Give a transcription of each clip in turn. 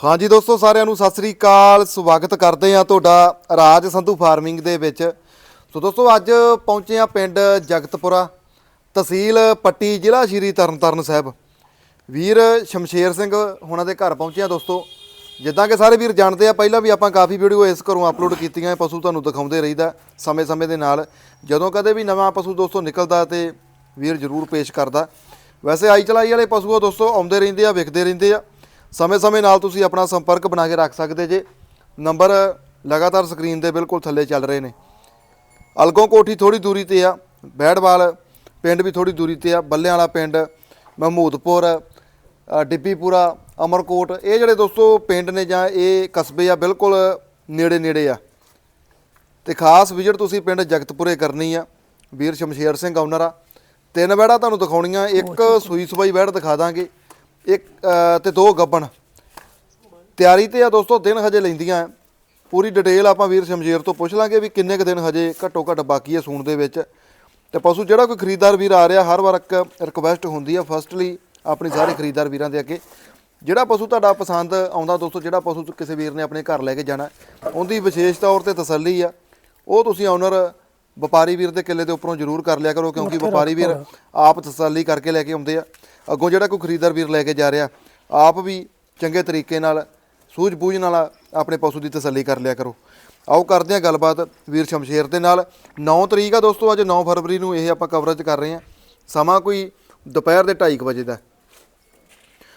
ਹਾਂਜੀ ਦੋਸਤੋ, ਸਾਰਿਆਂ ਨੂੰ ਸਤਿ ਸ੍ਰੀ ਅਕਾਲ। ਸਵਾਗਤ ਕਰਦੇ ਆ ਤੁਹਾਡਾ ਰਾਜ ਸੰਧੂ ਫਾਰਮਿੰਗ ਦੇ ਵਿੱਚ। ਸੋ ਦੋਸਤੋ, ਅੱਜ ਪਹੁੰਚੇ ਆ ਪਿੰਡ ਜਗਤਪੁਰਾ ਤਹਿਸੀਲ ਪੱਟੀ, ਜ਼ਿਲ੍ਹਾ ਸ਼੍ਰੀ ਤਰਨਤਾਰਨ ਸਾਹਿਬ। ਵੀਰ ਸ਼ਮਸ਼ੇਰ ਸਿੰਘ ਹੁਣਾਂ ਦੇ ਘਰ ਪਹੁੰਚੇ ਆ ਦੋਸਤੋ। ਜਿੱਦਾਂ ਕਿ ਸਾਰੇ ਵੀਰ ਜਾਣਦੇ ਆ, ਪਹਿਲਾਂ ਵੀ ਆਪਾਂ ਕਾਫੀ ਵੀਡੀਓ ਇਸ ਘਰੋਂ ਅਪਲੋਡ ਕੀਤੀਆਂ ਪਸ਼ੂ ਤੁਹਾਨੂੰ ਦਿਖਾਉਂਦੇ ਰਹੀਦਾ ਸਮੇਂ-ਸਮੇਂ ਦੇ ਨਾਲ। ਜਦੋਂ ਕਦੇ ਵੀ ਨਵਾਂ ਪਸ਼ੂ ਦੋਸਤੋ ਨਿਕਲਦਾ ਤੇ ਵੀਰ ਜ਼ਰੂਰ ਪੇਸ਼ ਕਰਦਾ। ਵੈਸੇ ਆਈ ਚਲਾਈ ਵਾਲੇ ਪਸ਼ੂ ਆ ਦੋਸਤੋ, ਆਉਂਦੇ ਰਹਿੰਦੇ ਆ, ਵਿਕਦੇ ਰਹਿੰਦੇ ਆ। ਸਮੇਂ-ਸਮੇਂ ਨਾਲ ਤੁਸੀਂ ਆਪਣਾ ਸੰਪਰਕ ਬਣਾ ਕੇ ਰੱਖ ਸਕਦੇ ਜੇ। ਨੰਬਰ ਲਗਾਤਾਰ ਸਕਰੀਨ ਦੇ ਬਿਲਕੁਲ ਥੱਲੇ ਚੱਲ ਰਹੇ ਨੇ। ਅਲਗੋਂ ਕੋਠੀ ਥੋੜੀ ਦੂਰੀ ਤੇ ਆ ਬੈੜਵਾਲ ਪਿੰਡ ਵੀ ਥੋੜੀ ਦੂਰੀ ਤੇ ਆ ਬੱਲਿਆਂ ਵਾਲਾ ਪਿੰਡ ਮਹਮੂਦਪੁਰ ਡਿੱਬੀਪੁਰਾ ਅਮਰਕੋਟ ਇਹ ਜਿਹੜੇ ਦੋਸਤੋ ਪਿੰਡ ਨੇ ਜਾਂ ਇਹ ਕਸਬੇ ਆ ਬਿਲਕੁਲ ਨੇੜੇ ਨੇੜੇ ਆ। ਤੇ ਖਾਸ ਵਿਜ਼ਿਟ ਤੁਸੀਂ ਪਿੰਡ ਜਗਤਪੁਰੇ ਕਰਨੀ ਆ। ਵੀਰ ਸ਼ਮਸ਼ੇਰ ਸਿੰਘ ਓਨਰ ਆ। ਤਿੰਨ ਵਹਿੜਾ ਤੁਹਾਨੂੰ ਦਿਖਾਉਣੀਆਂ ਇੱਕ ਸੂਈ ਸਵਾਈ ਵਹਿੜ ਦਿਖਾ ਦਾਂਗੇ। ਇੱਕ ਅ, ਤੇ ਦੋ ਗੱਬਣ। ਤਿਆਰੀ ਤੇ ਆ ਦੋਸਤੋ ਦਿਨ ਹਜੇ ਲੈਂਦੀਆਂ ਪੂਰੀ ਡਿਟੇਲ ਆਪਾਂ ਵੀਰ ਸ਼ਮਸ਼ੇਰ ਤੋਂ ਪੁੱਛ ਲਾਂਗੇ ਵੀ ਕਿੰਨੇ ਕੁ ਦਿਨ ਹਜੇ ਘੱਟੋ ਘੱਟ ਬਾਕੀ ਹੈ ਸੂਣ ਦੇ ਵਿੱਚ। ਤੇ ਪਸ਼ੂ ਜਿਹੜਾ ਕੋਈ ਖਰੀਦਦਾਰ ਵੀਰ ਆ ਰਿਹਾ ਹਰ ਵਾਰ ਇੱਕ ਰਿਕਵੈਸਟ ਹੁੰਦੀ ਆ ਫਸਟਲੀ ਆਪਣੇ ਸਾਰੇ ਖਰੀਦਦਾਰ ਵੀਰਾਂ ਦੇ ਅੱਗੇ। ਜਿਹੜਾ ਪਸ਼ੂ ਤੁਹਾਡਾ ਪਸੰਦ ਆਉਂਦਾ ਦੋਸਤੋ ਜਿਹੜਾ ਪਸ਼ੂ ਕਿਸੇ ਵੀਰ ਨੇ ਆਪਣੇ ਘਰ ਲੈ ਕੇ ਜਾਣਾ ਉਹਦੀ ਵਿਸ਼ੇਸ਼ ਤੌਰ ਤੇ ਤਸੱਲੀ ਆ। ਉਹ ਤੁਸੀਂ ਓਨਰ ਵਪਾਰੀ ਵੀਰ ਦੇ ਕਿੱਲੇ ਦੇ ਉੱਪਰੋਂ ਜ਼ਰੂਰ ਕਰ ਲਿਆ ਕਰੋ ਕਿਉਂਕਿ ਵਪਾਰੀ ਵੀਰ ਆਪ ਤਸੱਲੀ ਕਰਕੇ ਲੈ ਕੇ ਆਉਂਦੇ ਆ। ਅੱਗੋਂ ਜਿਹੜਾ ਕੋਈ ਖਰੀਦਦਾਰ ਵੀਰ ਲੈ ਕੇ ਜਾ ਰਿਹਾ ਆਪ ਵੀ ਚੰਗੇ ਤਰੀਕੇ ਨਾਲ ਸੂਝ-ਬੂਝ ਨਾਲ ਆਪਣੇ ਪਸ਼ੂ ਦੀ ਤਸੱਲੀ ਕਰ ਲਿਆ ਕਰੋ। ਆਓ ਕਰਦੇ ਹਾਂ ਗੱਲਬਾਤ ਵੀਰ ਸ਼ਮਸ਼ੇਰ ਦੇ ਨਾਲ। 9 ਤਰੀਕ ਆ ਦੋਸਤੋ ਅੱਜ 9 ਫਰਵਰੀ ਨੂੰ ਇਹ ਆਪਾਂ ਕਵਰੇਜ ਕਰ ਰਹੇ ਹਾਂ। ਸਮਾਂ ਕੋਈ ਦੁਪਹਿਰ ਦੇ 2:30 ਵਜੇ ਦਾ।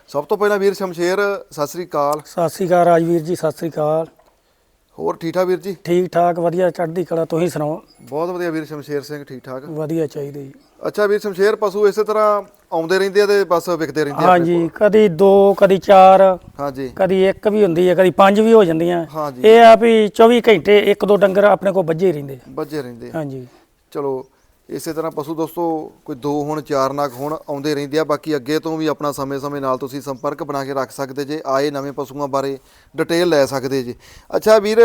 ਸਭ ਤੋਂ ਪਹਿਲਾਂ ਵੀਰ ਸ਼ਮਸ਼ੇਰ ਸਤਿ ਸ੍ਰੀ ਅਕਾਲ। ਸਤਿ ਸ੍ਰੀ ਅਕਾਲ ਰਾਜਵੀਰ ਜੀ ਸਤਿ ਸ੍ਰੀ ਅਕਾਲ। ਹੋਰ ਠੀਕ ਠਾਕ ਵੀਰ ਜੀ? ਠੀਕ ਠਾਕ ਵਧੀਆ ਚੜ੍ਹਦੀ ਕਲਾ ਤੁਸੀਂ ਸੁਣਾਓ? ਬਹੁਤ ਵਧੀਆ ਵੀਰ ਸ਼ਮਸ਼ੇਰ ਸਿੰਘ ਠੀਕ ਠਾਕ ਵਧੀਆ ਚਾਹੀਦੇ ਜੀ। ਅੱਛਾ ਵੀਰ ਸ਼ਮਸ਼ੇਰ ਪਸ਼ੂ ਇਸੇ ਤਰ੍ਹਾਂ ਆਉਂਦੇ ਰਹਿੰਦੇ ਆ ਤੇ ਬਸ ਵਿਕਦੇ ਰਹਿੰਦੇ ਆ ਹਾਂਜੀ ਕਦੀ 2 ਕਦੀ 4 ਹਾਂਜੀ। ਕਦੀ 1 ਵੀ ਹੁੰਦੀ ਹੈ ਕਦੀ 5 ਵੀ ਹੋ ਜਾਂਦੀਆਂ। ਇਹ ਆ ਵੀ 24 ਘੰਟੇ ਇੱਕ ਦੋ ਡੰਗਰ ਆਪਣੇ ਕੋਲ ਵੱਜੇ ਰਹਿੰਦੇ ਬੱਜੇ ਰਹਿੰਦੇ ਆ। ਹਾਂਜੀ। ਚਲੋ ਇਸੇ ਤਰ੍ਹਾਂ ਪਸ਼ੂ ਦੋਸਤੋ ਕੋਈ ਦੋ ਹੁਣ ਚਾਰ ਨਗ ਹੁਣ ਆਉਂਦੇ ਰਹਿੰਦੇ ਆ। ਬਾਕੀ ਅੱਗੇ ਤੋਂ ਵੀ ਆਪਣਾ ਸਮੇਂ-ਸਮੇਂ ਨਾਲ ਤੁਸੀਂ ਸੰਪਰਕ ਬਣਾ ਕੇ ਰੱਖ ਸਕਦੇ ਜੇ ਆਏ ਨਵੇਂ ਪਸ਼ੂਆਂ ਬਾਰੇ ਡਿਟੇਲ ਲੈ ਸਕਦੇ ਜੇ। ਅੱਛਾ ਵੀਰ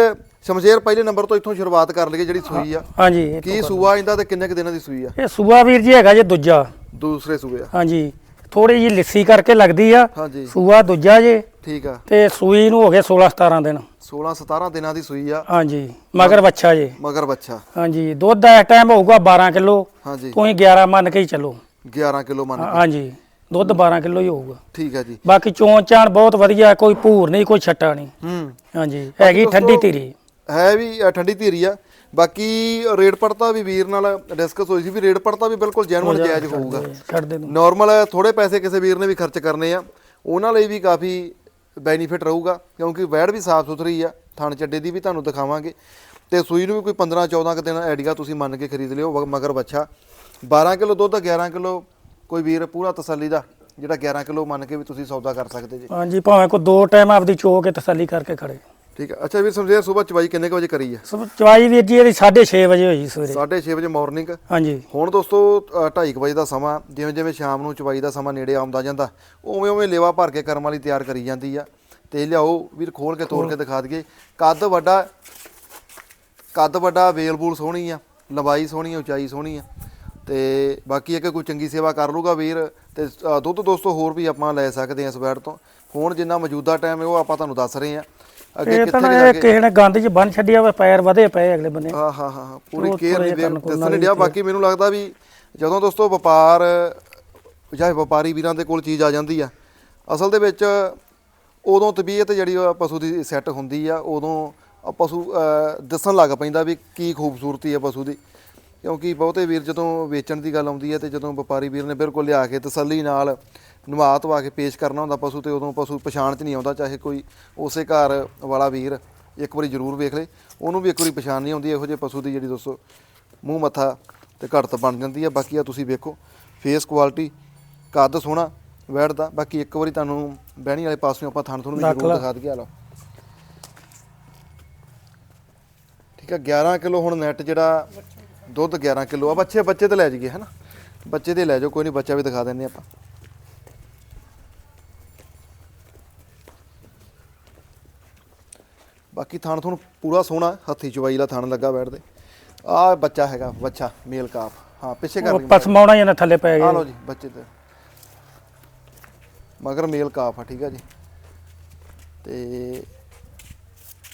ਸ਼ਮਸ਼ੇਰ ਪਹਿਲੇ ਨੰਬਰ ਤੋਂ ਇੱਥੋਂ ਸ਼ੁਰੂਆਤ ਕਰ ਲਈਏ ਜਿਹੜੀ ਸੂਈ ਆ। ਹਾਂਜੀ ਕੀ ਸੂਆ ਇਹਦਾ ਤੇ ਕਿੰਨੇ ਕੁ ਦਿਨਾਂ ਦੀ ਸੂਈ ਆ? ਇਹ ਸੂਆ ਵੀਰ ਜੀ ਹੈਗਾ ਜੇ ਦੂਜਾ। ਦੂਸਰੇ ਸੂਏ ਆ। ਹਾਂਜੀ ਥੋੜੀ ਜੀ ਲਿੱਸੀ ਕਰਕੇ ਲੱਗਦੀ ਆ। ਹਾਂਜੀ। ਸੂਆ ਦੂਜਾ ਜੇ। ਠੀਕ ਆ। ਤੇ ਸੂਈ ਨੂੰ ਹੋ ਗਏ 16 17 ਦਿਨ। 16 17 ਦਿਨਾਂ ਦੀ ਸੂਈ ਆ। ਹਾਂਜੀ ਮਗਰ ਬੱਚਾ ਜੇ। ਮਗਰ ਬੱਚਾ ਹਾਂਜੀ ਦੁੱਧ ਦਾ ਇਸ ਟਾਈਮ ਹੋਊਗਾ 12 ਕਿਲੋ। ਹਾਂਜੀ। ਤੁਸੀਂ 11 ਮੰਨ ਕੇ ਹੀ ਚੱਲੋ। 11 ਕਿਲੋ ਮੰਨ ਕੇ। ਹਾਂਜੀ ਦੁੱਧ 12 ਕਿਲੋ ਹੀ ਹੋਊਗਾ। ਠੀਕ ਆ ਜੀ। ਬਾਕੀ ਚੋਣ ਚਾਣ ਬਹੁਤ ਵਧੀਆ ਕੋਈ ਭੂਰ ਨਹੀਂ ਕੋਈ ਛੱਟਾ ਨਹੀਂ। ਹੂੰ। ਹਾਂਜੀ ਹੈਗੀ ਠੰਡੀ ਧੀਰੀ। ਹੈ ਵੀ ਠੰਡੀ ਧੀਰੀ ਆ। ਬਾਕੀ ਰੇਟ ਪੜਤਾ ਵੀ ਵੀਰ ਨਾਲ ਡਿਸਕਸ ਹੋਈ ਸੀ ਵੀ ਰੇਟ ਪੜਤਾ ਵੀ ਬਿਲਕੁਲ ਜੈਨੂਅਲ ਜਾਇਜ਼ ਹੋਊਗਾ। ਛੱਡ ਦੇ ਨਾਰਮਲ ਥੋੜੇ ਪੈਸੇ ਕਿਸੇ ਵੀਰ ਨੇ ਵੀ ਖਰਚ ਕਰਨੇ ਆ। ਉਹਨਾਂ ਲਈ ਵੀ ਕਾਫੀ ਬੈਨੀਫਿਟ ਰਹੂਗਾ ਕਿਉਂਕਿ ਵੈੜ ਵੀ ਸਾਫ਼ ਸੁਥਰੀ ਆ ਥਣ ਚੱਡੇ ਦੀ ਵੀ ਤੁਹਾਨੂੰ ਦਿਖਾਵਾਂਗੇ। ਤੇ ਸੂਈ ਨੂੰ ਵੀ ਕੋਈ 15 14 ਕੁ ਦਿਨ ਆਈਡੀਆ ਤੁਸੀਂ ਮੰਨ ਕੇ ਖਰੀਦ ਲਿਓ ਮਗਰ ਬੱਚਾ। 12 ਕਿਲੋ ਦੁੱਧ 11 ਕਿਲੋ ਕੋਈ ਵੀਰ ਪੂਰਾ ਤਸੱਲੀ ਦਾ ਜਿਹੜਾ 11 ਕਿਲੋ ਮੰਨ ਕੇ ਵੀ ਤੁਸੀਂ ਸੌਦਾ ਕਰ ਸਕਦੇ ਜੀ। ਹਾਂਜੀ ਭਾਵੇਂ ਕੋਈ ਦੋ ਟਾਈਮ ਆਪਦੀ ਚੋ ਕੇ ਤਸੱਲੀ ਕਰਕੇ ਖੜੇ। ਠੀਕ ਹੈ। ਅੱਛਾ ਵੀਰ ਸਮਝਿਆ ਸਵੇਰ ਚਵਾਈ ਕਿੰਨੇ ਕੁ ਵਜੇ ਕਰੀ ਆ ਸਭ ਚਵਾਈ ਵੀਰ ਜੀ ਇਹਦੀ 6:30 ਵਜੇ ਹੋਈ ਸਵੇਰੇ। 6:30 ਵਜੇ ਮਾਰਨਿੰਗ ਹਾਂਜੀ। ਹੁਣ ਦੋਸਤੋ 2:30 ਵਜੇ ਦਾ ਸਮਾਂ ਜਿਵੇਂ ਜਿਵੇਂ ਸ਼ਾਮ ਨੂੰ ਚਵਾਈ ਦਾ ਸਮਾਂ ਨੇੜੇ ਆਉਂਦਾ ਜਾਂਦਾ ਉਵੇਂ ਉਵੇਂ ਲੇਵਾ ਭਰ ਕੇ ਕਰਮ ਵਾਲੀ ਤਿਆਰ ਕਰੀ ਜਾਂਦੀ ਆ। ਤੇ ਲਿਆਓ ਵੀਰ ਖੋਲ ਕੇ ਤੋੜ ਕੇ ਦਿਖਾ ਦਈਏ। ਕੱਦ ਵੱਡਾ ਕੱਦ ਵੱਡਾ ਵੇਲ ਬੂਲ ਸੋਹਣੀ ਆ ਲੰਬਾਈ ਸੋਹਣੀ ਆ ਉਚਾਈ ਸੋਹਣੀ ਆ। ਤੇ ਬਾਕੀ ਇੱਕ ਕੋਈ ਚੰਗੀ ਸੇਵਾ ਕਰ ਲੂਗਾ ਵੀਰ ਤੇ ਦੁੱਧ ਦੋਸਤੋ ਹੋਰ ਵੀ ਆਪਾਂ ਲੈ ਸਕਦੇ ਆ ਇਸ ਤੋਂ। ਹੁਣ ਜਿੰਨਾ ਮੌਜੂਦਾ ਟਾਈਮ ਹੈ ਉਹ ਆਪਾਂ ਤੁਹਾਨੂੰ ਦੱਸ ਰਹੇ ਆ। ਅੱਗੇ ਇਹ ਤਾਂ ਕਿੱਥੇ ਨਾ ਜਾ ਇਹ ਕਿਸੇ ਨੇ ਗੰਦ 'ਚ ਬੰਨ ਛੱਡਿਆ ਵਾ ਪੈਰ ਵਧੇ ਪਏ ਅਗਲੇ ਬੰਨੇ। ਹਾਂ ਹਾਂ ਹਾਂ ਹਾਂ, ਪੂਰੀ ਉਹ ਕੇਅਰ ਥੋੜ੍ਹਾ ਨਹੀਂ ਜਿਹਾ ਕਰਨ ਦੱਸਣ ਡਿਆ ਬਾਕੀ ਮੈਨੂੰ ਲੱਗਦਾ ਵੀ ਜਦੋਂ ਦੋਸਤੋ ਵਪਾਰ ਚਾਹੇ ਵਪਾਰੀ ਵੀਰਾਂ ਦੇ ਕੋਲ ਚੀਜ਼ ਆ ਜਾਂਦੀ ਆ ਅਸਲ ਦੇ ਵਿੱਚ ਉਦੋਂ ਤਬੀਅਤ ਜਿਹੜੀ ਆ ਪਸ਼ੂ ਦੀ ਸੈੱਟ ਹੁੰਦੀ ਆ ਉਦੋਂ ਪਸ਼ੂ ਦੱਸਣ ਲੱਗ ਪੈਂਦਾ ਵੀ ਕੀ ਖੂਬਸੂਰਤੀ ਆ ਪਸ਼ੂ ਦੀ। ਕਿਉਂਕਿ ਬਹੁਤੇ ਵੀਰ ਜਦੋਂ ਵੇਚਣ ਦੀ ਗੱਲ ਆਉਂਦੀ ਹੈ ਤੇ ਜਦੋਂ ਵਪਾਰੀ ਵੀਰ ਨੇ ਬਿਲਕੁਲ ਲਿਆ ਕੇ ਤਸੱਲੀ ਨਾਲ ਨਵਾ ਧਵਾ ਕੇ ਪੇਸ਼ ਕਰਨਾ ਹੁੰਦਾ ਪਸ਼ੂ ਤੇ ਉਦੋਂ ਪਸ਼ੂ ਪਛਾਣ ਚ ਨਹੀਂ ਆਉਂਦਾ ਚਾਹੇ ਕੋਈ ਉਸੇ ਘਰ ਵਾਲਾ ਵੀਰ ਇੱਕ ਵਾਰੀ ਜ਼ਰੂਰ ਵੇਖ ਲੇ ਉਹਨੂੰ ਵੀ ਇੱਕ ਵਾਰੀ ਪਛਾਣ ਨਹੀਂ ਆਉਂਦੀ ਇਹੋ ਜਿਹੇ ਪਸ਼ੂ ਦੀ ਜਿਹੜੀ ਦੋਸਤੋ ਮੂੰਹ ਮੱਥਾ ਤੇ ਘੜਤ ਬਣ ਜਾਂਦੀ ਹੈ ਬਾਕੀ ਆ ਤੁਸੀਂ ਵੇਖੋ ਫੇਸ ਕੁਆਲਿਟੀ ਕੱਦ ਸੋਹਣਾ ਬੈਠਦਾ। ਬਾਕੀ ਇੱਕ ਵਾਰੀ ਤੁਹਾਨੂੰ ਬਹਿਣੀ ਵਾਲੇ ਪਾਸਿਓਂ ਆਪਾਂ ਥਣ ਤੁਹਾਨੂੰ ਵੀ ਜ਼ਰੂਰ। ਦਿਖਾ ਦਈਏ ਆ ਲਓ। ਠੀਕ ਹੈ 11 ਕਿਲੋ ਹੁਣ ਨੈਟ ਜਿਹੜਾ ਦੁੱਧ 11 ਕਿਲੋ ਆ। ਬੱਚੇ ਬੱਚੇ ਤੇ ਲੈ ਜਾਈਏ ਹਨਾ? ਬੱਚੇ ਦੇ ਲੈ ਜਾਓ ਕੋਈ ਨਹੀਂ ਬੱਚਾ ਵੀ ਦਿਖਾ ਦਿੰਨੇ ਆਪਾਂ। ਬਾਕੀ ਥਣ ਤੁਹਾਨੂੰ ਪੂਰਾ ਸੋਹਣਾ ਹੱਥੀ ਚਵਾਈ ਦਾ ਥਣ ਲੱਗਾ ਬੈਠਦੇ ਆ ਬੱਚਾ ਹੈਗਾ ਬੱਚਾ ਮੇਲ ਕਾਫ ਹਾਂ ਪਿੱਛੇ ਕਰ ਪਸਮਾਉਣਾ ਜਨਾ ਥੱਲੇ ਪੈ ਆ ਗਿਆ ਲਓ ਜੀ ਬੱਚੇ ਤੇ। ਮਗਰ ਮੇਲ ਕਾਫ ਆ ਠੀਕ ਆ ਜੀ। ਤੇ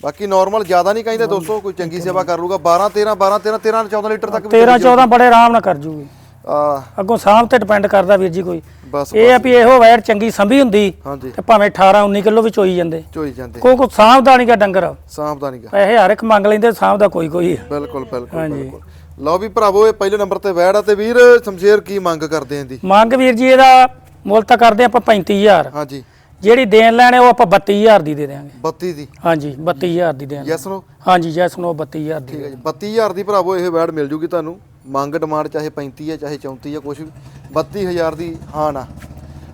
ਬਾਕੀ ਨਾਰਮਲ ਜ਼ਿਆਦਾ ਨਹੀਂ ਕਹਿੰਦੇ ਦੋਸਤੋ ਕੋਈ ਚੰਗੀ ਸੇਵਾ ਕਰ ਲੂਗਾ 12 13 12 13 13 14 ਲੀਟਰ ਤੱਕ ਵੀ 13 14 ਬੜੇ ਆਰਾਮ ਨਾਲ ਕਰ ਜੂਗੀ। ਆ ਅੱਗੋਂ ਸਾਂਭ ਤੇ ਡਿਪੈਂਡ ਕਰਦਾ ਵੀਰ ਜੀ ਕੋਈ। ਬਸ ਇਹ ਆ ਵੀ ਇਹੋ ਵੈਰ ਚੰਗੀ ਸੰਭੀ ਹੁੰਦੀ ਹਾਂਜੀ। ਤੇ ਭਾਵੇਂ 18 19 ਕਿਲੋ ਵੀ ਚੋਈ ਜਾਂਦੇ। ਚੋਈ ਜਾਂਦੇ। ਕੋਈ ਕੋ ਸਾਂਭਦਾ ਨਹੀਂਗਾ ਡੰਗਰ। ਸਾਂਭਦਾ ਨਹੀਂਗਾ ਪੈਸੇ ਹਰ ਇੱਕ ਮੰਗ ਲੈਂਦੇ ਸਾਂਭਦਾ ਕੋਈ ਕੋਈ। ਬਿਲਕੁਲ ਬਿਲਕੁਲ ਹਾਂਜੀ। ਬਿਲਕੁਲ। ਲਓ ਵੀ ਭਰਾਵੋ ਇਹ ਪਹਿਲੇ ਨੰਬਰ ਤੇ ਵੈੜ ਆ ਤੇ ਵੀਰ ਸ਼ਮਸ਼ੇਰ ਕੀ ਮੰਗ ਕਰਦੇ ਆਂ ਦੀ ਮੰਗ ਵੀਰ ਜੀ ਇਹਦਾ ਮੁੱਲ ਤਾਂ ਕਰਦੇ ਆਪਾਂ 35000 ਹਾਂਜੀ। ਜਿਹੜੀ ਦੇਣ ਲੈਣੇ ਉਹ ਆਪਾਂ 32000 ਦੀ ਦੇ ਦੇਵਾਂਗੇ 32 ਦੀ? ਹਾਂਜੀ 32000 ਦੀ ਦੇਣ। ਯੈਸ ਨੋ ਹਾਂਜੀ ਜੈਸ ਨੂੰ 32000 ਦੀ ਠੀਕ ਹੈ ਜੀ। 32000 ਦੀ ਭਰਾਵੋ ਇਹ ਵੈੜ ਮਿਲ ਜੂਗੀ ਤੁਹਾਨੂੰ। ਮੰਗ ਡਿਮਾਂਡ ਚਾਹੇ 35 ਹੈ ਚਾਹੇ 34 ਹੈ ਕੁਝ ਵੀ 32000 ਦੀ ਹਾਂ ਨਾ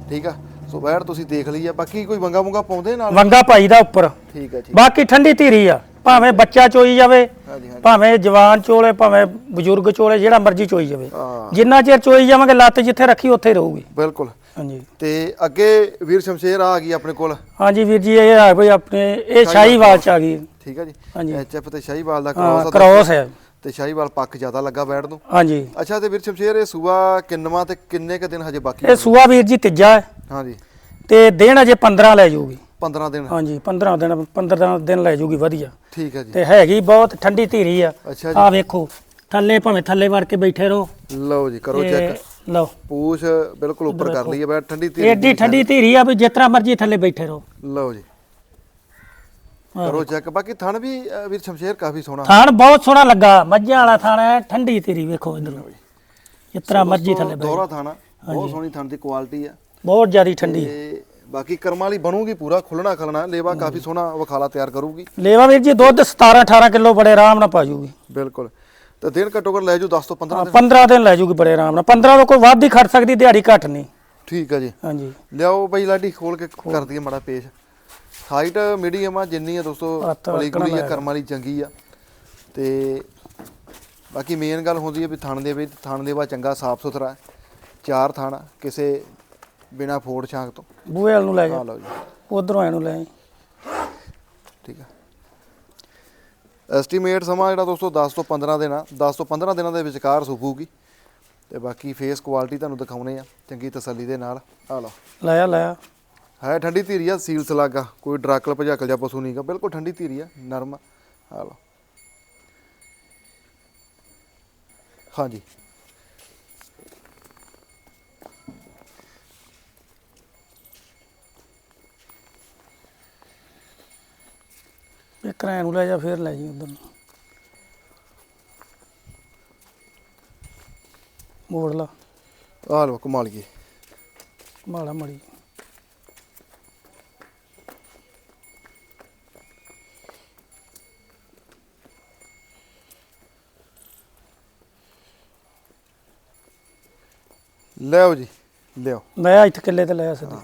ਠੀਕ ਆ? ਸੋ ਵੈੜ ਤੁਸੀਂ ਦੇਖ ਲਈ ਆ ਬਾਕੀ ਕੋਈ ਵੰਗਾ ਵੰਗਾ ਪਾਉਂਦੇ ਨਾਲ? ਵੰਗਾ ਪਾਈ ਦਾ ਉੱਪਰ। ਠੀਕ ਹੈ ਜੀ। ਬਾਕੀ ਠੰਡੀ ਧੀਰੀ ਆ ਭਾਵੇਂ ਬੱਚਾ ਚੋਈ ਜਾਵੇ ਹਾਂਜੀ ਹਾਂਜੀ। ਭਾਵੇਂ ਜਵਾਨ ਚੋਲੇ ਭਾਵੇਂ ਬਜ਼ੁਰਗ ਚੋਲੇ ਜਿਹੜਾ ਮਰਜ਼ੀ ਚੋਈ ਜਾਵੇ। ਹਾਂ। ਜਿੰਨਾ ਚਿਰ ਚੋਈ ਜਾਵਾਂਗੇ ਲੱਤ ਜਿੱਥੇ ਰੱਖੀ ਉੱਥੇ ਹੀ ਰਹੂਗੀ। ਬਿਲਕੁਲ। ਹਾਂਜੀ। ਤੇ ਅੱਗੇ ਵੀਰ ਸ਼ਮਸ਼ੇਰ ਆ ਗਈ ਆਪਣੇ ਕੋਲ। ਹਾਂਜੀ ਵੀਰ ਜੀ ਇਹ ਹੈ ਕੋਈ ਆਪਣੇ ਇਹ ਸ਼ਾਹੀਵਾਲ। ਚ ਆ ਗਈ। ਠੀਕ ਹੈ ਜੀ। ਹਾਂਜੀ। ਐਚਐਫ ਤੇ ਸ਼ਾਹੀਵਾਲ ਦਾ ਕ੍ਰੋਸ ਕ੍ਰੋਸ ਹੈ। ਤੇ ਸ਼ਾਹੀਵਾਲ ਪੱਕ ਜ਼ਿਆਦਾ ਲੱਗਾ ਵੈੜ ਨੂੰ? ਹਾਂਜੀ। ਅੱਛਾ ਤੇ ਵੀਰ ਸ਼ਮਸ਼ੇਰ ਇਹ ਸੂਆ ਕਿੰਨਵਾਂ ਤੇ ਕਿੰਨੇ ਕ ਦਿਨ ਹਜੇ ਬਾਕੀ ਇਹ ਸੂਆ ਵੀਰ ਜੀ ਤੀਜਾ ਹੈ। ਹਾਂਜੀ। ਤੇ ਦਿਨ ਅਜੇ 15 ਲੈ ਜਾਊਗੀ। 15 ਦਿਨ। ਹਾਂਜੀ 15 ਦਿਨ 15 ਦਿਨ ਲੈ ਜਾਊਗੀ ਵਧੀਆ। ਠੀਕ ਹੈ ਜੀ। ਤੇ ਹੈਗੀ ਬਹੁਤ ਠੰਡੀ ਧੀਰੀ ਆ। ਅੱਛਾ ਜੀ। ਆ ਵੇਖੋ ਥੱਲੇ ਭਾਵੇਂ ਥੱਲੇ ਵੜ ਕੇ ਬੈਠੇ ਰਹੋ। ਲਓ ਜੀ ਕਰੋ ਚੈੱਕ। ਲਓ। ਪੂਛ ਬਿਲਕੁਲ ਉੱਪਰ ਕਰ ਲਈ ਹੈ ਵੈੜ ਠੰਡੀ ਧੀਰੀ ਏਡੀ ਠੰਡੀ ਧੀਰੀ ਆ ਵੀ ਤਰ੍ਹਾਂ ਮਰਜ਼ੀ ਥੱਲੇ ਬੈਠੇ ਰਹੋ। ਲਓ ਜੀ। ਕਰੋ ਚੈੱਕ। ਬਾਕੀ ਥਣ ਵੀ ਅ, ਵੀਰ ਸ਼ਮਸ਼ੇਰ ਕਾਫੀ ਸੋਹਣਾ। ਥਾਣ ਬਹੁਤ ਸੋਹਣਾ ਲੱਗਾ। ਮੱਝਾਂ ਵਾਲਾ ਥਾਣ ਹੈ ਠੰਡੀ ਧੀਰੀ ਵੇਖੋ ਇਧਰ। ਤਰ੍ਹਾਂ ਮਰਜ਼ੀ ਥੱਲੇ ਬੈਠ ਦੋਹਰਾ ਥਾਣਾ ਬਹੁਤ ਸੋਹਣੀ ਥਣ ਦੀ ਕੁਆਲਿਟੀ ਆ। ਬਹੁਤ ਜ਼ਿਆਦੀ ਠੰਡੀ। ਤੇ ਬਾਕੀ ਕਰਮਾਂ ਵਾਲੀ ਬਣੂਗੀ ਪੂਰਾ ਖੁੱਲਣਾ ਖਲਣਾ। ਲੇਵਾ ਕਾਫੀ ਸੋਹਣਾ ਵਖਾਲਾ ਤਿਆਰ ਕਰੂਗੀ। ਲੇਵਾ ਵੀਰ ਜੀ ਦੁੱਧ 17 18 ਕਿਲੋ ਬੜੇ ਆਰਾਮ ਨਾਲ ਪਾ ਜੂਗੀ ਬਿਲਕੁਲ। ਤੇ ਦਿਨ ਘੱਟੋ ਘੱਟ ਲੈ ਜੂ 10 ਤੋਂ 15 ਦਿਨ। 15 ਦਿਨ ਲੈ ਜੂਗੀ ਬੜੇ ਆਰਾਮ ਨਾਲ। 15 ਤੋਂ ਕੋਈ ਵੱਧ ਹੀ ਖੜ ਸਕਦੀ ਦਿਹਾੜੀ ਘੱਟ ਨਹੀਂ। ਠੀਕ ਆ ਜੀ। ਹਾਂਜੀ। ਲਿਆਓ ਬਈ ਲਾਡੀ ਖੋਲ ਕੇ ਕਰ ਦਈਏ ਮਾੜਾ ਪੇਸ਼। ਹਾਈਟ ਮੀਡੀਅਮ ਆ ਜਿੰਨੀ ਆ ਦੋਸਤੋ ਪਲੀ ਗੁਲੀ ਆ ਕਰਮਾਂ ਵਾਲੀ ਚੰਗੀ ਆ। ਤੇ ਬਾਕੀ ਮੇਨ ਗੱਲ ਹੁੰਦੀ ਹੈ ਵੀ ਥਣ ਦੇ ਵਿੱਚ ਥਣ ਦੇ ਵਾ ਚੰਗਾ ਸਾਫ਼ ਸੁਥਰਾ। ਚਾਰ ਥਣ ਕਿਸੇ ਬਿਨਾ ਫੋੜ ਛਾਂਕ ਤੋਂ। ਬੂਹੇ ਵਾਲ ਨੂੰ ਲੈ ਜਾ। ਲਓ ਜੀ। ਉਧਰੋਂ ਇਹਨੂੰ ਲੈ ਆਈ। ਠੀਕ ਆ। ਐਸਟੀਮੇਟ ਸਮਾਂ ਜਿਹੜਾ ਦੋਸਤੋ 10 ਤੋਂ 15 ਦਿਨ ਆ 10 ਤੋਂ 15 ਦਿਨਾਂ ਦੇ ਵਿਚਕਾਰ ਸੁੱਕੂਗੀ ਤੇ ਬਾਕੀ ਫੇਸ ਕੁਆਲਿਟੀ ਤੁਹਾਨੂੰ ਦਿਖਾਉਣੇ ਆ ਚੰਗੀ ਤਸੱਲੀ ਦੇ ਨਾਲ। ਆ ਲਓ। ਲੈ ਆ ਲੈ ਆ ਹੈ ਠੰਡੀ ਧੀਰੀ ਆ ਸੀਲ ਸਲਾਗਾ ਕੋਈ ਡਰਾਕਲ ਭਜਾਕਲ ਜਾਂ ਪਸ਼ੂ ਨਹੀਂਗਾ ਬਿਲਕੁਲ ਠੰਡੀ ਧੀਰੀ ਆ ਨਰਮ ਆ ਆਹ ਲਓ। ਹਾਂਜੀ। ਇੱਕ ਨੂੰ ਲੈ ਜਾ ਫੇਰ ਲੈ ਜੀ ਉਧਰ ਨੂੰ। ਮੋੜ ਲਾ। ਆਹ ਲਓ ਕਮਾਲ ਕੀ ਮਾੜਾ ਮੜੀ। ਲਿਆਓ ਜੀ ਲਿਆਓ। ਲੈ ਆ ਇੱਥੇ ਕਿੱਲੇ ਤੇ ਲੈ ਆ ਸਿੱਧੀ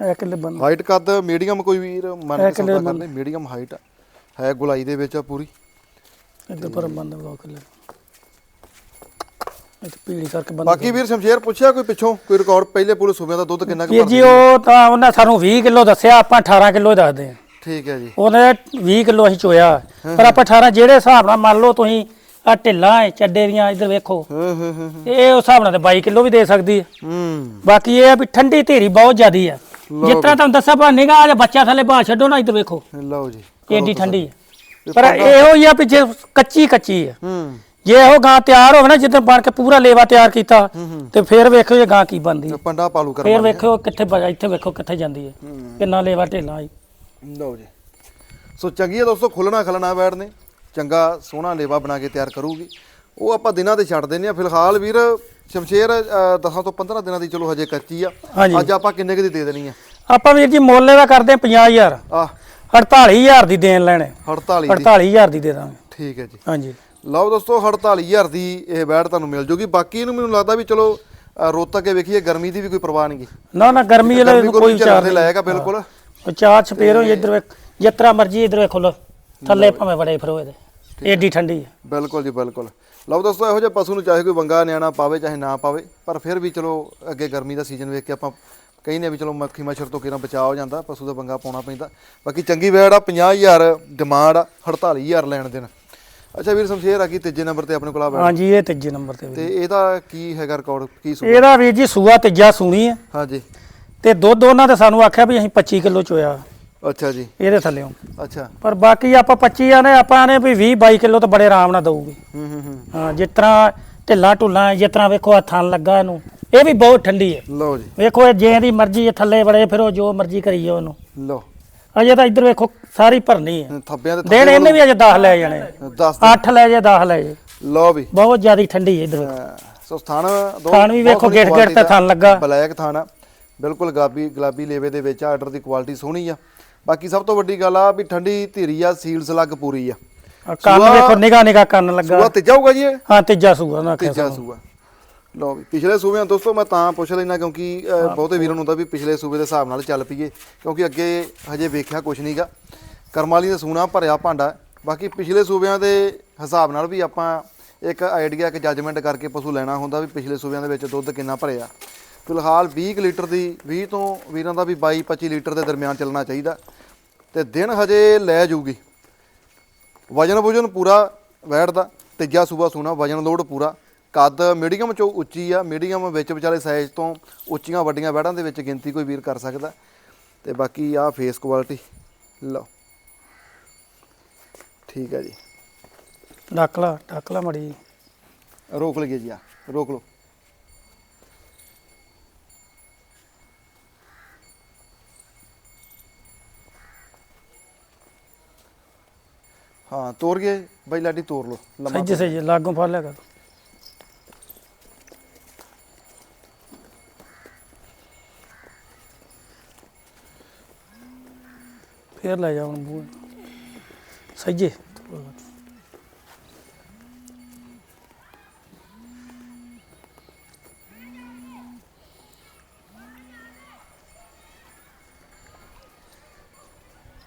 ਇਹ ਕਿੱਲੇ ਬੰਦ। ਹਾਈਟ ਕੱਦ ਮੀਡੀਅਮ ਕੋਈ ਵੀਰ ਮੰਨ ਇਹ ਕੇ ਸੌਦਾ ਮੀਡੀਅਮ ਹਾਈਟ ਹੈ ਗੁਲਾਈ ਦੇ ਵਿੱਚ ਆ ਪੂਰੀ। ਇੱਧਰ ਪਰ ਬੰਦ ਬਲੌਕ ਕਿੱਲੇ ਇੱਥੇ ਪੀੜੀ ਕਰਕੇ ਬੰਦ ਬਾਕੀ ਵੀਰ ਸ਼ਮਸ਼ੇਰ ਪੁੱਛਿਆ ਕੋਈ ਪਿੱਛੋਂ ਕੋਈ ਰਿਕਾਰਡ ਪਹਿਲੇ ਪੂਰੇ ਸੂਬਿਆਂ ਦਾ ਦੁੱਧ ਕਿੰਨਾ ਕੁ ਵੀਰ ਜੀ ਉਹ ਤਾਂ ਉਹਨਾਂ ਸਾਨੂੰ 20 ਕਿਲੋ ਦੱਸਿਆ ਆਪਾਂ 18 ਕਿਲੋ ਦੱਸਦੇ ਆ ਠੀਕ ਹੈ ਜੀ। ਉਹਨੇ 20 ਕਿਲੋ ਅਸੀਂ ਚੋਇਆ। ਪਰ ਆਪਾਂ 18 ਜਿਹੜੇ ਹਿਸਾਬ ਨਾਲ ਮੰਨ ਲਓ ਤੁਸੀਂ ਆ ਢਿੱਲਾਂ ਏ ਚੱਡੇ ਦੀਆਂ ਇੱਧਰ ਵੇਖੋ। ਹਾਂ ਹਾਂ ਹਾਂ ਇਹ ਉਸ ਹਿਸਾਬ ਨਾਲ ਤੇ 22 ਕਿਲੋ ਵੀ ਦੇ ਸਕਦੀ ਹੈ। ਹੂੰ। ਬਾਕੀ ਇਹ ਆ ਵੀ ਠੰਡੀ ਧੀਰੀ ਬਹੁਤ ਜ਼ਿਆਦੀ ਆ ਜਿਸ ਤਰ੍ਹਾਂ ਤੁਹਾਨੂੰ ਦੱਸਿਆ ਭਾ ਨਿਗਾਹ ਜਾਂ ਬੱਚਾ ਥੱਲੇ ਬਾਹ ਛੱਡੋ ਨਾ ਇੱਧਰ ਵੇਖੋ। ਲਓ ਜੀ। ਏਡੀ ਠੰਡੀ ਹੈ। ਪਰ ਇਹੋ ਹੀ ਆ ਵੀ ਜੇ ਕੱਚੀ ਕੱਚੀ ਹੈ। ਹੂੰ। ਜੇ ਉਹ ਗਾਂ ਤਿਆਰ ਹੋਵੇ ਨਾ ਜਿੱਦਾਂ ਬਣ ਕੇ ਪੂਰਾ ਲੇਵਾ ਤਿਆਰ ਕੀਤਾ ਤੇ ਫਿਰ ਵੇਖੋ ਇਹ ਗਾਂ ਕੀ ਬਣਦੀ ਹੈ। ਪੰਡਾ ਪਾਲੂ ਕਰ ਫਿਰ ਵੇਖੋ ਕਿੱਥੇ ਇੱਥੇ ਵੇਖੋ ਕਿੱਥੇ ਜਾਂਦੀ ਹੈ। ਕਿੰਨਾ ਲੇਵਾ ਢੇਲਾ ਆਈ ਲਓ ਜੀ। ਸੋ ਚੰਗੀ ਹੈ ਦੋਸਤੋ ਖੁੱਲਣਾ ਖਲਣਾ ਬੈਠ ਨੇ। ਚੰਗਾ ਸੋਹਣਾ ਲੇਵਾ ਬਣਾ ਕੇ ਤਿਆਰ ਕਰੂਗੀ। ਉਹ ਆਪਾਂ ਦਿਨਾਂ ਤੇ ਛੱਡ ਦਿੰਨੇ ਆ ਫਿਲਹਾਲ ਵੀਰ ਸ਼ਮਸ਼ੇਰ 10 ਤੋਂ 15 ਦਿਨਾਂ ਦੀ ਚਲੋ ਹਜੇ ਕੱਚੀ ਆ। ਹਾਂਜੀ। ਅੱਜ ਆਪਾਂ ਕਿੰਨੇ ਕੁ ਦੀ ਦੇ ਦੇਣੀ ਆ? ਆਪਾਂ ਵੀਰ ਜੀ ਮੁੱਲ ਦਾ ਕਰਦੇ 50000 ਆ 48000 ਦੀ ਦੇਣ ਲੈਣੇ। 48 ਦੀ। 48000 ਦੀ ਦੇ ਦਾਂਗੇ। ਠੀਕ ਹੈ ਜੀ। ਹਾਂਜੀ। ਲਓ ਦੋਸਤੋ 48000 ਦੀ ਇਹ ਬੈਠ ਤੁਹਾਨੂੰ ਮਿਲ ਜੂਗੀ। ਬਾਕੀ ਇਹਨੂੰ ਮੈਨੂੰ ਲੱਗਦਾ ਵੀ ਚਲੋ ਅ, ਰੁੱਤ ਕੇ ਵੇਖੀਏ ਗਰਮੀ ਦੀ ਵੀ ਕੋਈ ਪਰਵਾਹ ਨਹੀਂਗੀ ਨਾ ਨਾ ਗਰਮੀ ਵਾਲੇ ਗਰਮੀ ਕੋਈ ਕੋਈ ਵਿਚਾਰ ਵਿਚਾਰ ਨਹੀਂ। ਲਾਏਗਾ ਬਿਲਕੁਲ। ਉਹ ਚਾਰ ਛਪੇਰੋ ਇੱਧਰ ਵੇਖ ਜਿਤਰਾ ਮਰਜ਼ੀ ਇੱਧਰ ਵੇਖੋ ਲੋ ਥੱਲੇ ਭਾਵੇਂ ਬੜੇ ਫਿਰੋ ਇਹਦੇ। ਏਡੀ ਠੰਡੀ ਹੈ। ਬਿਲਕੁਲ ਜੀ ਬਿਲਕੁਲ। ਲਓ ਦੋਸਤੋ ਇਹੋ ਜਿਹੇ ਪਸ਼ੂ ਨੂੰ ਚਾਹੇ ਕੋਈ ਵੰਗਾ ਨਿਆਣਾ ਪਾਵੇ ਚਾਹੇ ਨਾ ਪਾਵੇ ਪਰ ਫਿਰ ਵੀ ਚਲੋ ਅੱਗੇ ਗਰਮੀ ਦਾ ਸੀਜ਼ਨ ਵੇਖ ਕੇ ਆਪਾਂ ਕਹਿੰਦੇ ਵੀ ਚਲੋ ਮੱਖੀ ਮੱਛਰ ਤੋਂ ਕਿਰਾਂ ਬਚਾਅ ਹੋ ਜਾਂਦਾ ਪਸ਼ੂ ਦਾ ਵੰਗਾ ਪਾਉਣਾ ਪੈਂਦਾ। ਬਾਕੀ ਚੰਗੀ ਵੇੜ ਆ 50000 ਡਿਮਾਂਡ ਆ 48000 ਲੈਣ ਦੇਣ। ਅੱਛਾ ਵੀਰ ਸ਼ਮਸ਼ੇਰ ਆ ਗਈ ਤੀਜੇ ਨੰਬਰ ਤੇ ਆਪਣੇ ਕੋਲ ਆ ਬੈਠ ਹਾਂਜੀ ਇਹ ਤੀਜੇ ਨੰਬਰ ਤੇ ਵੀਰ। ਤੇ ਇਹਦਾ ਕੀ ਹੈਗਾ ਰਿਕਾਰਡ ਕੀ ਸੂ ਇਹਦਾ ਵੀਰ ਜੀ ਸੂਆ ਤੀਜਾ ਸੂਣੀ ਹੈ। ਹਾਂਜੀ। ਤੇ ਦੁੱਧ ਉਹਨਾਂ ਦੇ ਸਾਨੂੰ ਆਖਿਆ ਵੀ ਅਸੀਂ 25 ਕਿਲੋ ਚੋਇਆ। ਅੱਛਾ ਜੀ। ਇਹਦੇ ਥੱਲੇੋਂ। ਅੱਛਾ। ਪਰ ਬਾਕੀ ਆਪਾਂ 25 ਆਨੇ ਆਪਾਂ ਨੇ ਵੀ 20 22 ਕਿਲੋ ਤਾਂ ਬੜੇ ਆਰਾਮ ਨਾਲ ਦਊਗੀ। ਹੂੰ ਹੂੰ ਹੂੰ। ਹਾਂ ਜਿਸ ਤਰ੍ਹਾਂ ਢਿੱਲਾ ਢੁੱਲਾ ਜਿਸ ਤਰ੍ਹਾਂ ਵੇਖੋ ਹੱਥਾਂ ਨੂੰ ਲੱਗਾ ਇਹਨੂੰ ਇਹ ਵੀ ਬਹੁਤ ਠੰਡੀ ਹੈ। ਲਓ ਜੀ। ਵੇਖੋ ਇਹ ਜੇ ਦੀ ਮਰਜ਼ੀ ਇਹ ਥੱਲੇ ਬੜੇ ਫਿਰ ਉਹ ਜੋ ਮਰਜ਼ੀ ਕਰੀ ਜਾਓ ਉਹਨੂੰ। ਲਓ। ਅਜੇ ਤਾਂ ਇੱਧਰ ਵੇਖੋ ਸਾਰੀ ਭਰਨੀ ਹੈ। ਥੱਬਿਆਂ ਤੇ ਦੇਣ ਇਹਨੇ ਵੀ ਅਜੇ 10 ਲੈ ਜਾਣੇ। ਦੱਸ 8 ਲੈ ਜੇ 10 ਲੈ ਜੇ। ਲਓ ਵੀ। ਬਹੁਤ ਜ਼ਿਆਦਾ ਠੰਡੀ ਹੈ ਇੱਧਰ। ਅਹ ਸੋ ਸਥਾਨ ਦੋ ਥਣ ਵੀ ਵੇਖੋ ਗਿੱਟ ਗਿੱਟ ਤੇ। ਥਣ ਲੱਗਾ। ਬਲੈਕ ਥਣ ਆ। ਬਿਲਕੁਲ ਗੁਲਾਬੀ ਗੁਲਾਬੀ ਲੇਵੇ ਦੇ ਵਿੱਚ ਆਰਡਰ ਦੀ ਕੁਆਲਿਟੀ ਸੋਹਣੀ ਆ। ਬਾਕੀ ਸਭ ਤੋਂ ਵੱਡੀ ਗੱਲ ਆ ਵੀ ਠੰਡੀ ਧੀਰੀ ਆ ਸੀਲਸ ਲੱਗ ਪੂਰੀ ਆ। ਕੰਨ ਵੇਖੋ ਨਿਗਾ ਨਿਗਾ ਕੰਨ ਲੱਗਾ। ਸੂਆ ਤੀਜਾ ਹੋਊਗਾ ਜੀ ਇਹ? ਹਾਂ ਤੀਜਾ ਸੂਆ ਨਾ ਆਖਿਆ ਤੀਜਾ ਸੂਆ। ਲਓ ਵੀ ਪਿਛਲੇ ਸੂਬਿਆਂ ਦੋਸਤੋ ਮੈਂ ਤਾਂ ਪੁੱਛ ਲੈਣਾ ਕਿਉਂਕਿ ਬਹੁਤੇ ਵੀਰਾਂ ਨੂੰ ਹੁੰਦਾ ਵੀ ਪਿਛਲੇ ਸੂਬੇ ਦੇ ਹਿਸਾਬ ਨਾਲ ਚੱਲ ਪਈਏ ਕਿਉਂਕਿ ਅੱਗੇ ਹਜੇ ਵੇਖਿਆ ਕੁਝ ਨਹੀਂਗਾ ਕਰਮਾਲੀ ਦਾ ਸੂਣਾ ਭਰਿਆ ਭਾਂਡਾ। ਬਾਕੀ ਪਿਛਲੇ ਸੂਬਿਆਂ ਦੇ ਹਿਸਾਬ ਨਾਲ ਵੀ ਆਪਾਂ ਇੱਕ ਆਈਡੀਆ ਇੱਕ ਜੱਜਮੈਂਟ ਕਰਕੇ ਪਸ਼ੂ ਲੈਣਾ ਹੁੰਦਾ ਵੀ ਪਿਛਲੇ ਸੂਬਿਆਂ ਦੇ ਵਿੱਚ ਦੁੱਧ ਕਿੰਨਾ ਭਰਿਆ। ਫਿਲਹਾਲ 20 ਕੁ ਲੀਟਰ ਦੀ 20 ਤੋਂ ਵੀਰਾਂ ਦਾ ਵੀ 22 25 ਲੀਟਰ ਦੇ ਦਰਮਿਆਨ ਚੱਲਣਾ ਚਾਹੀਦਾ। ਤੇ ਦਿਨ ਹਜੇ ਲੈ ਜਾਊਗੀ। ਵਜਨ ਵਜਨ ਪੂਰਾ ਵੈਟ ਦਾ ਤੀਜਾ ਸੂਬਾ ਸੂਣਾ ਵਜਨ ਲੋਡ ਪੂਰਾ। ਕੱਦ ਮੀਡੀਅਮ ਚੋਂ ਉੱਚੀ ਆ ਮੀਡੀਅਮ ਵਿੱਚ ਵਿਚਾਲੇ ਸਾਈਜ਼ ਤੋਂ ਉੱਚੀਆਂ ਵੱਡੀਆਂ ਵੈੜਾਂ ਦੇ ਵਿੱਚ ਗਿਣਤੀ ਕੋਈ ਵੀਰ ਕਰ ਸਕਦਾ। ਤੇ ਬਾਕੀ ਆ ਫੇਸ ਕੁਆਲਿਟੀ ਲਓ। ਠੀਕ ਹੈ ਜੀ। ਡੱਕ ਲਾ ਡੱਕ ਲਾ ਮੜੀ ਰੋਕ ਲਈਏ ਜੀ ਆ ਰੋਕ ਲਓ। ਤੋੜ ਗਏ। ਬਾਈ ਲਾਡੀ ਤੋੜ ਲਓ। ਲੰਮਾ ਸੱਜੇ ਸੱਜੇ ਲਾਗੋਂ ਫੜ ਲਿਆ ਕਰ। ਫੇਰ ਲੈ ਜਾ ਹੁਣ ਮੂੰਹ। ਸੱਜੇ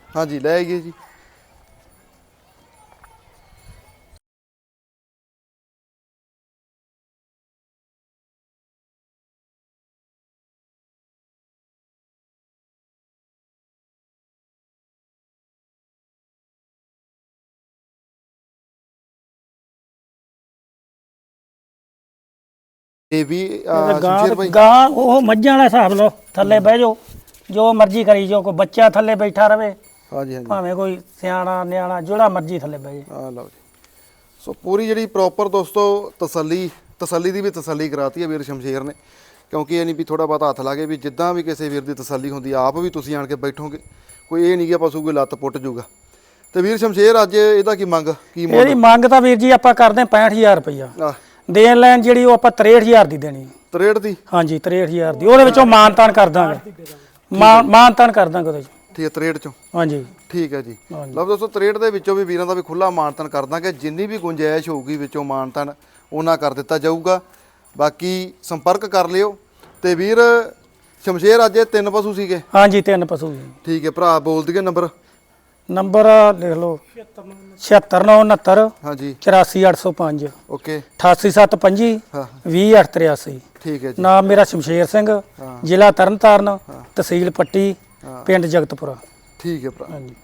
ਹਾਂਜੀ ਲੈ ਆਈਏ ਜੀ। ਇਹ ਵੀ ਸ਼ਮਸ਼ੇਰ ਭਾਈ? ਗਾਂ ਉਹ ਮੱਝਾਂ ਵਾਲਾ ਹਿਸਾਬ ਲਓ ਥੱਲੇ ਬਹਿ ਜਾਓ ਜੋ ਮਰਜ਼ੀ ਕਰੀ ਜਾਓ ਕੋਈ ਬੱਚਾ ਥੱਲੇ ਬੈਠਾ ਰਵੇ ਹਾਂਜੀ ਹਾਂਜੀ। ਭਾਵੇਂ ਕੋਈ ਸਿਆਣਾ ਨਿਆਣਾ ਜਿਹੜਾ ਮਰਜ਼ੀ ਥੱਲੇ ਬਹਿ ਜਾਏ। ਆ ਲਓ ਜੀ। ਸੋ ਪੂਰੀ ਜਿਹੜੀ ਪ੍ਰੋਪਰ ਦੋਸਤੋ ਤਸੱਲੀ ਤਸੱਲੀ ਦੀ ਵੀ ਤਸੱਲੀ ਕਰਾਤੀ ਹੈ ਵੀਰ ਸ਼ਮਸ਼ੇਰ ਨੇ ਕਿਉਂਕਿ ਇਹ ਨਹੀਂ ਵੀ ਥੋੜਾ ਬਹੁਤਾ ਹੱਥ ਲਾਗੇ ਵੀ ਜਿੱਦਾਂ ਵੀ ਕਿਸੇ ਵੀਰ ਦੀ ਤਸੱਲੀ ਹੁੰਦੀ ਆ, ਆਪ ਵੀ ਤੁਸੀਂ ਆਣ ਕੇ ਬੈਠੋਗੇ ਕੋਈ ਇਹ ਨਹੀਂ ਕਿ ਪਸ਼ੂ ਕੋਈ ਲੱਤ ਪੁੱਟ ਜੂਗਾ। ਤੇ ਵੀਰ ਸ਼ਮਸ਼ੇਰ ਅੱਜ ਇਹਦਾ ਕੀ ਮੰਗ ਕੀ ਮੁੱਲ? ਇਹਦੀ ਮੰਗ ਤਾਂ ਵੀਰ ਜੀ ਆਪਾਂ ਕਰਦੇ ਹਾਂ 65000 ਰੁਪਈਆ। ਆ ਦੇਣ ਲੈਣ ਜਿਹੜੀ ਉਹ ਆਪਾਂ 63000 ਦੀ ਦੇਣੀ। ਹੈ। 63 ਦੀ? ਹਾਂਜੀ 63000 ਦੀ। ਉਹਦੇ ਵਿੱਚੋਂ ਮਾਨਤਾਨ ਕਰ ਦਾਂਗੇ। ਮਾਨ ਮਾਨਤਾਨ ਕਰ ਦਾਂਗੇ ਉਹਦੇ 'ਚ ਠੀਕ ਹੈ 63 ਚੋਂ। ਹਾਂਜੀ। ਠੀਕ ਹੈ ਜੀ। ਲਓ ਦੋਸਤੋ 63 ਦੇ ਵਿੱਚੋਂ ਵੀ ਵੀਰਾਂ ਦਾ ਵੀ ਖੁੱਲਾ ਮਾਨਤਨ ਕਰ ਦਾਂਗੇ। ਜਿੰਨੀ ਵੀ ਗੁੰਜਾਇਸ਼ ਹੋਊਗੀ ਵਿੱਚੋਂ ਮਾਨਤਨ ਉਹਨਾਂ ਕਰ ਦਿੱਤਾ ਜਾਊਗਾ। ਬਾਕੀ ਸੰਪਰਕ ਕਰ ਲਿਓ। ਤੇ ਵੀਰ ਸ਼ਮਸ਼ੇਰ ਅੱਜ ਇਹ ਤਿੰਨ ਪਸ਼ੂ ਸੀਗੇ? ਹਾਂਜੀ ਤਿੰਨ ਪਸ਼ੂ ਜੀ। ਠੀਕ ਹੈ ਭਰਾ ਬੋਲ ਦਈਏ ਨੰਬਰ। ਨੰਬਰ ਲਿਖ ਲਓ। 76969 ਹਾਂਜੀ। 84805 ਓਕੇ। 88725 ਹਾਂ। 20883 ਠੀਕ ਹੈ ਜੀ। ਨਾਮ ਮੇਰਾ ਸ਼ਮਸ਼ੇਰ ਸਿੰਘ ਜ਼ਿਲ੍ਹਾ ਤਰਨਤਾਰਨ ਤਹਿਸੀਲ ਪੱਟੀ ਪਿੰਡ ਜਗਤਪੁਰਾ। ਠੀਕ ਹੈ ਭਰਾ। ਹਾਂਜੀ।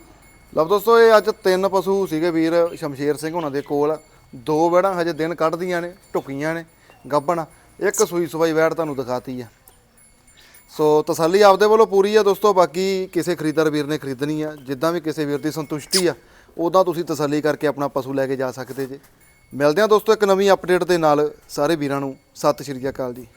ਲਓ ਦੋਸਤੋ ਇਹ ਅੱਜ ਤਿੰਨ ਪਸ਼ੂ ਸੀਗੇ ਵੀਰ ਸ਼ਮਸ਼ੇਰ ਸਿੰਘ ਉਹਨਾਂ ਦੇ ਕੋਲ। ਦੋ ਵੜਾਂ ਹਜੇ ਦਿਨ ਕੱਢਦੀਆਂ ਨੇ ਟੁਕੀਆਂ ਨੇ ਗੱਬਣ। ਇੱਕ ਸੂਈ ਸਵਾਈ ਵੈੜ ਤੁਹਾਨੂੰ ਦਿਖਾਤੀ ਆ। ਸੋ ਤਸੱਲੀ ਆਪਦੇ ਵੱਲੋਂ ਪੂਰੀ ਆ ਦੋਸਤੋ, ਬਾਕੀ ਕਿਸੇ ਖਰੀਦਦਾਰ ਵੀਰ ਨੇ ਖਰੀਦਣੀ ਆ, ਜਿੱਦਾਂ ਵੀ ਕਿਸੇ ਵੀਰ ਦੀ ਸੰਤੁਸ਼ਟੀ ਆ ਉਦਾਂ ਤੁਸੀਂ ਤਸੱਲੀ ਕਰਕੇ ਆਪਣਾ ਪਸ਼ੂ ਲੈ ਕੇ ਜਾ ਸਕਦੇ ਜੇ। ਮਿਲਦੇ ਆ ਦੋਸਤੋ ਇੱਕ ਨਵੀਂ ਅਪਡੇਟ ਦੇ ਨਾਲ ਸਾਰੇ ਵੀਰਾਂ ਨੂੰ। ਸਤਿ ਸ਼੍ਰੀ ਅਕਾਲ ਜੀ।